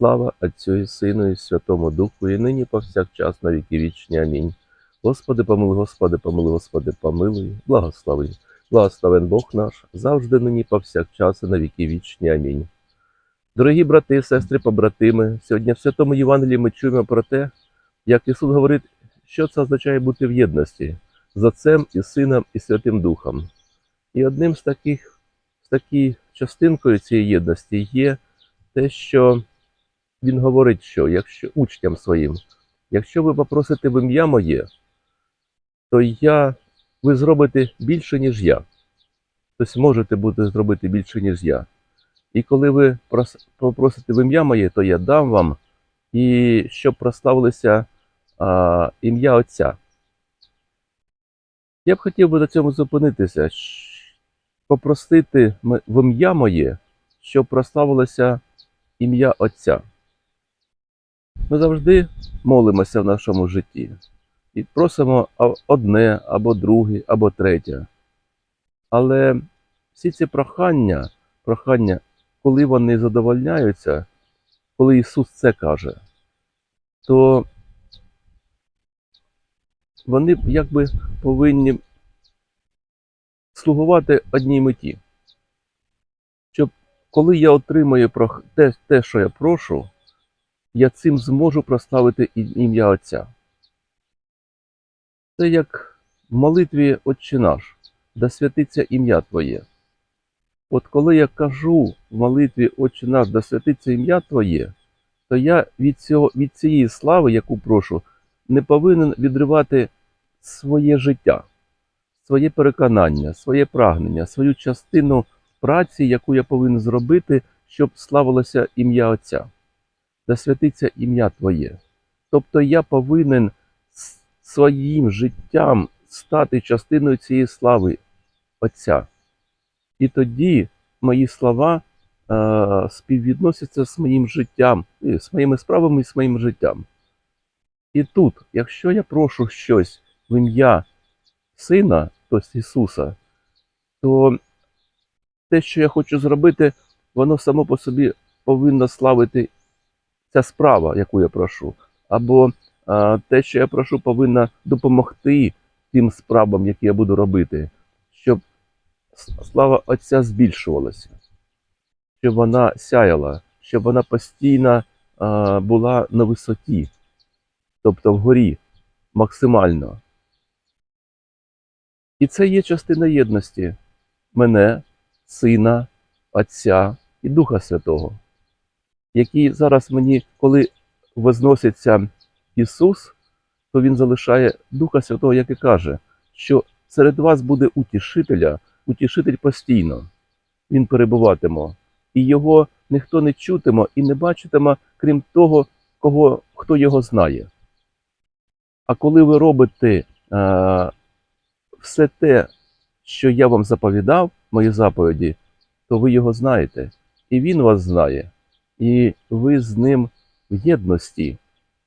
Слава Отцю і Сину і Святому Духу, і нині повсякчас на віки вічні. Амінь. Господи, помилуй, Господи, помилуй, Господи, помилуй, благослови. Благословен Бог наш, завжди нині повсякчас і на віки вічні. Амінь. Дорогі брати, сестри, побратими, сьогодні в Святому Євангелії ми чуємо про те, як Ісус говорить, що це означає бути в єдності з Отцем і Сином і Святим Духом. І одним з таких, з такою частинкою цієї єдності є те, що він говорить, що якщо учням своїм, якщо ви попросите в ім'я моє, то я, ви зробите більше, ніж я. Тобто можете бути зробити більше, ніж я. І коли ви попросите в ім'я моє, то я дам вам, і щоб прославилося ім'я Отця. Я б хотів би на цьому зупинитися, попросити в ім'я моє, щоб прославилося ім'я Отця. Ми завжди молимося в нашому житті і просимо одне, або друге, або третє. Але всі ці прохання, прохання, коли вони задовольняються, коли Ісус це каже, то вони якби повинні слугувати одній меті. Щоб коли я отримую те, що я прошу, я цим зможу прославити ім'я Отця. Це як в молитві Отче наш, да святиться ім'я Твоє. От коли я кажу в молитві Отче наш, да святиться ім'я Твоє, то я від, цього, від цієї слави, яку прошу, не повинен відривати своє життя, своє переконання, своє прагнення, свою частину праці, яку я повинен зробити, щоб славилося ім'я Отця да святиться ім'я Твоє. Тобто я повинен своїм життям стати частиною цієї слави Отця. І тоді мої слова е, співвідносяться з моїм життям, з моїми справами і з моїм життям. І тут, якщо я прошу щось в ім'я Сина, тобто Ісуса, то те, що я хочу зробити, воно само по собі повинно славити ця справа, яку я прошу, або те, що я прошу, повинна допомогти тим справам, які я буду робити, щоб слава Отця збільшувалася, щоб вона сяяла, щоб вона постійно була на висоті, тобто вгорі, максимально. І це є частина єдності мене, Сина, Отця і Духа Святого які зараз мені, коли возноситься Ісус, то Він залишає Духа Святого, як і каже, що серед вас буде утішителя, утішитель постійно. Він перебуватиме, і його ніхто не чутиме і не бачитиме, крім того, кого, хто його знає. А коли ви робите е, все те, що я вам заповідав, мої заповіді, то ви його знаєте, і він вас знає і ви з ним в єдності,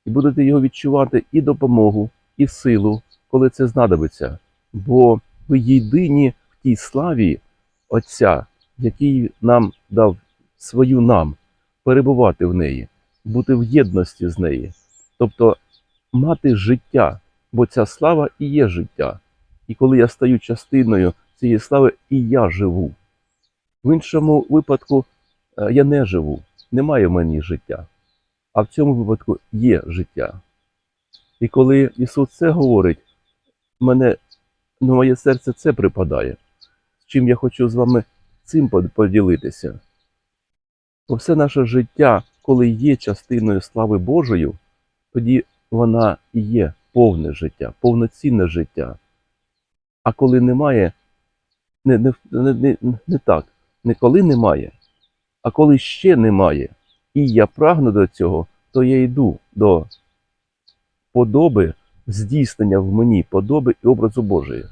і будете його відчувати і допомогу, і силу, коли це знадобиться. Бо ви єдині в тій славі Отця, який нам дав свою нам, перебувати в неї, бути в єдності з нею, тобто мати життя, бо ця слава і є життя. І коли я стаю частиною цієї слави, і я живу. В іншому випадку е, я не живу немає в мені життя, а в цьому випадку є життя. І коли Ісус це говорить, мене, ну, моє серце це припадає, з чим я хочу з вами цим поділитися. Бо все наше життя, коли є частиною слави Божою, тоді вона і є повне життя, повноцінне життя. А коли немає, не, не, не, не, не так, не коли немає, а коли ще немає, і я прагну до цього, то я йду до подоби здійснення в мені подоби і образу Божої.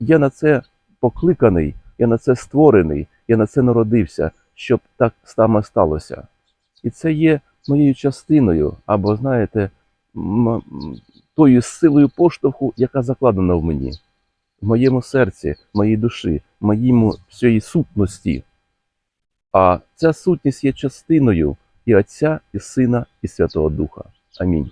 Я на це покликаний, я на це створений, я на це народився, щоб так саме сталося. І це є моєю частиною, або, знаєте, тою силою поштовху, яка закладена в мені, в моєму серці, в моїй душі, в моїм всієї сутності. А ця сутність є частиною і Отця, і Сина, і Святого Духа. Амінь.